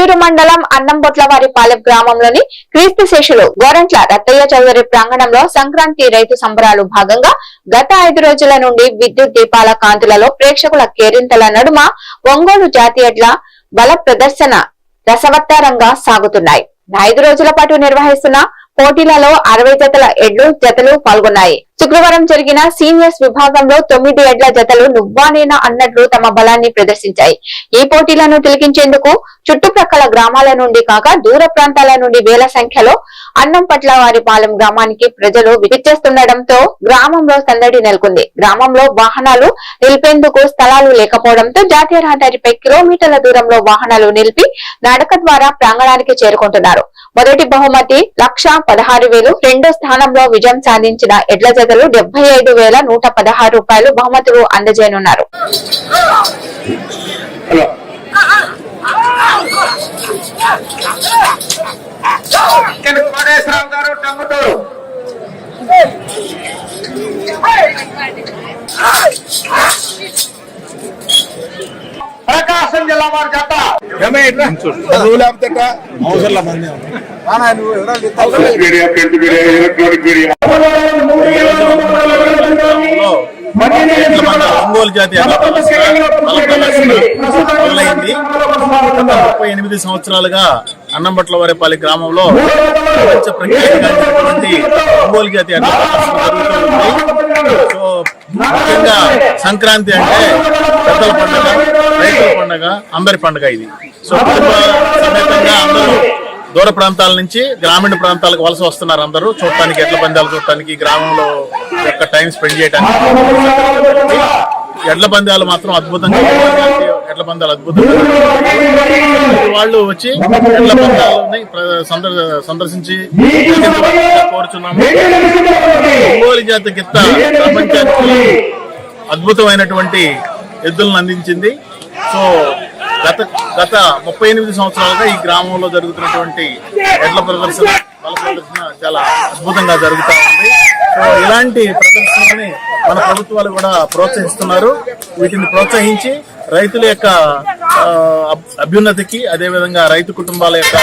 పర్చూరు మండలం అన్నంబొట్లవారిపాలెం గ్రామంలోని క్రీస్తు శిష్యులు గోరంట్ల రత్తయ్య చౌదరి ప్రాంగణంలో సంక్రాంతి రైతు సంబరాలు భాగంగా గత ఐదు రోజుల నుండి విద్యుత్ దీపాల కాంతులలో ప్రేక్షకుల కేరింతల నడుమ ఒంగోలు జాతి బల ప్రదర్శన రసవత్తారంగా సాగుతున్నాయి. ఐదు రోజుల పాటు నిర్వహిస్తున్న పోటీలలో అరవై జతల ఎడ్లు జతలు పాల్గొన్నాయి. శుక్రవారం జరిగిన సీనియర్స్ విభాగంలో తొమ్మిది ఎడ్ల జతలు నువ్వానేనా అన్నట్లు తమ బలాన్ని ప్రదర్శించాయి. ఈ పోటీలను తిలకించేందుకు చుట్టుప్రక్కల గ్రామాల నుండి కాక దూర ప్రాంతాల నుండి వేల సంఖ్యలో అన్నం పట్ల వారి పాలెం గ్రామానికి ప్రజలు విచ్చేస్తుండటంతో గ్రామంలో సందడి నెలకొంది. గ్రామంలో వాహనాలు నిలిపేందుకు స్థలాలు లేకపోవడంతో జాతీయ రహదారిపై కిలోమీటర్ల దూరంలో వాహనాలు నిలిపి నడక ద్వారా ప్రాంగణానికి చేరుకుంటున్నారు. మొదటి బహుమతి లక్ష పదహారు వేలు. రెండో స్థానంలో విజయం సాధించిన ఎడ్ల జతలు డెబ్బై ఐదు వేల నూట పదహారు రూపాయలు బహుమతులు అందజేయనున్నారు. ప్రకాశం జిల్లా వారి జత. ఒంగోలు జాతి ముప్పై ఎనిమిది సంవత్సరాలుగా అన్నంబట్ల వారిపల్లి గ్రామంలో ప్రపంచ ప్రఖ్యాతిగాంచినటువంటి ఒంగోలు జాతి ముఖ్యంగా సంక్రాంతి అంటే పెద్దల పండుగ. రైతుల పండుగ అందరి పండుగ ఇది. సో కుటుంబ సమేతంగా అందరూ దూర ప్రాంతాల నుంచి గ్రామీణ ప్రాంతాలకు వలస వస్తున్నారు అందరూ. చూడటానికి ఎడ్ల పందాలు చూడటానికి గ్రామంలో యొక్క టైం స్పెండ్ చేయడానికి ఎడ్ల పందాలు మాత్రం అద్భుతంగా ఎడ్ల పందాలు అద్భుతంగా వాళ్ళు వచ్చి ఎడ్ల పందాలని సందర్శించి కోరుచున్నాము. ఒంగోలు జాతి గిత్త ప్రపంచానికి అద్భుతమైనటువంటి ఎద్దులను అందించింది. సో గత గత ముప్పై ఎనిమిది సంవత్సరాలుగా ఈ గ్రామంలో జరుగుతున్నటువంటి ఎడ్ల ప్రదర్శన బల ప్రదర్శన చాలా అద్భుతంగా జరుగుతూ ఉంది. సో ఇలాంటి ప్రదర్శనని మన ప్రభుత్వాలు కూడా ప్రోత్సహిస్తున్నారు. వీటిని ప్రోత్సహించి రైతుల యొక్క అభ్యున్నతికి అదేవిధంగా రైతు కుటుంబాల యొక్క